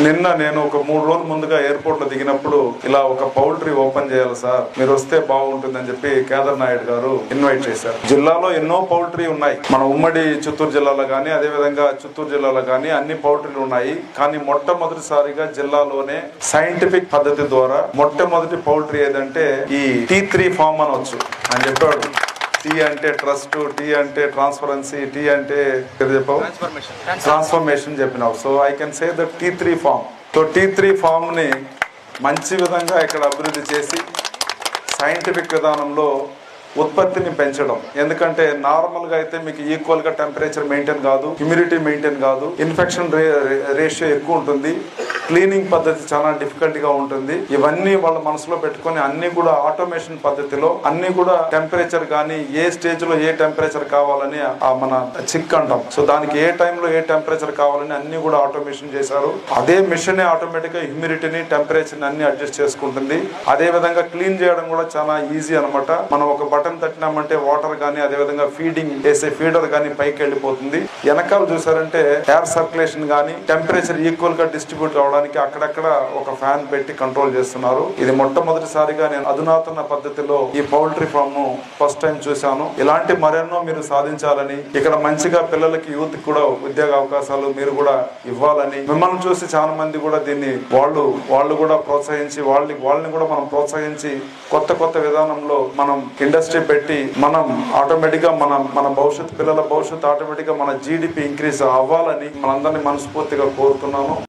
నిన్న నేను ఒక మూడు రోజుల ముందుగా ఎయిర్పోర్ట్లో దిగినప్పుడు ఇలా ఒక పౌల్ట్రీ ఓపెన్ చేయాలి సార్ మీరు వస్తే బాగుంటుందని చెప్పి కేదర్ నాయుడు గారు ఇన్వైట్ చేశారు. జిల్లాలో ఎన్నో పౌల్ట్రీ ఉన్నాయి. మన ఉమ్మడి చిత్తూరు జిల్లాలో కానీ అదే విధంగా చిత్తూరు జిల్లాలో కానీ అన్ని పౌల్ట్రీలు ఉన్నాయి. కానీ మొట్టమొదటిసారిగా జిల్లాలోనే సైంటిఫిక్ పద్ధతి ద్వారా మొట్టమొదటి పౌల్ట్రీ ఏదంటే ఈ టీ త్రీ ఫామ్ అనవచ్చు అని చెప్పాడు. టీ అంటే ట్రస్ట్ టీ అంటే ట్రాన్స్పరెన్సీ టీ అంటే చెప్పావు? ట్రాన్స్ఫర్మేషన్ చెప్పినావు. So I can say the T three form. So T three ఫామ్ని మంచి విధంగా ఇక్కడ అభివృద్ధి చేసి సైంటిఫిక్ విధానంలో ఉత్పత్తిని పెంచడం. ఎందుకంటే నార్మల్గా అయితే మీకు ఈక్వల్గా టెంపరేచర్ మెయింటైన్ కాదు హ్యూమిడిటీ మెయింటైన్ కాదు ఇన్ఫెక్షన్ రేషియో ఎక్కువ ఉంటుంది. క్లీనింగ్ పద్ధతి చాలా డిఫికల్ట్గా ఉంటుంది. ఇవన్నీ వాళ్ళ మనసులో పెట్టుకొని అన్ని కూడా ఆటోమేషన్ పద్ధతిలో అన్ని కూడా టెంపరేచర్ కానీ ఏ స్టేజ్లో ఏ టెంపరేచర్ కావాలని ఆ మన చిక్ అంటాం. సో దానికి ఏ టైంలో ఏ టెంపరేచర్ కావాలని అన్ని కూడా ఆటోమేషన్ చేశారు. అదే మిషన్ ఆటోమేటిక్గా హ్యూమిడిటీని టెంపరేచర్ అన్ని అడ్జస్ట్ చేసుకుంటుంది. అదే విధంగా క్లీన్ చేయడం కూడా చాలా ఈజీ అన్నమాట. మనం ఒక బటన్ తట్టినామంటే వాటర్ కానీ అదే విధంగా ఫీడింగ్ చేసే ఫీడర్ కానీ పైకి వెళ్ళిపోతుంది. వెనకాల చూసారంటే ఎయిర్ సర్క్యులేషన్ కానీ టెంపరేచర్ ఈక్వల్గా డిస్ట్రిబ్యూట్ అవడానికి అక్కడక్కడ ఒక ఫ్యాన్ పెట్టి కంట్రోల్ చేస్తున్నారు. ఇది మొట్టమొదటిసారిగా నేను అధునాతన పద్ధతిలో ఈ పౌల్ట్రీ ఫామ్ను ఫస్ట్ టైం చూశాను. ఇలాంటి మరెన్నో మీరు సాధించాలని ఇక్కడ మంచిగా పిల్లలకి యూత్ కూడా ఉద్యోగ అవకాశాలు మీరు కూడా ఇవ్వాలని మిమ్మల్ని చూసి చాలా మంది కూడా దీన్ని వాళ్ళు వాళ్ళు కూడా ప్రోత్సహించి వాళ్ళని వాళ్ళని కూడా మనం ప్రోత్సహించి కొత్త కొత్త విధానంలో మనం ఇండస్ట్రీ పెట్టి మనం ఆటోమేటిక్గా మన మన భవిష్యత్ పిల్లల భవిష్యత్తు ఆటోమేటిక్గా మన జీడిపి ఇంక్రీజ్ అవ్వాలని మనందరినీ మనస్ఫూర్తిగా కోరుతున్నాను.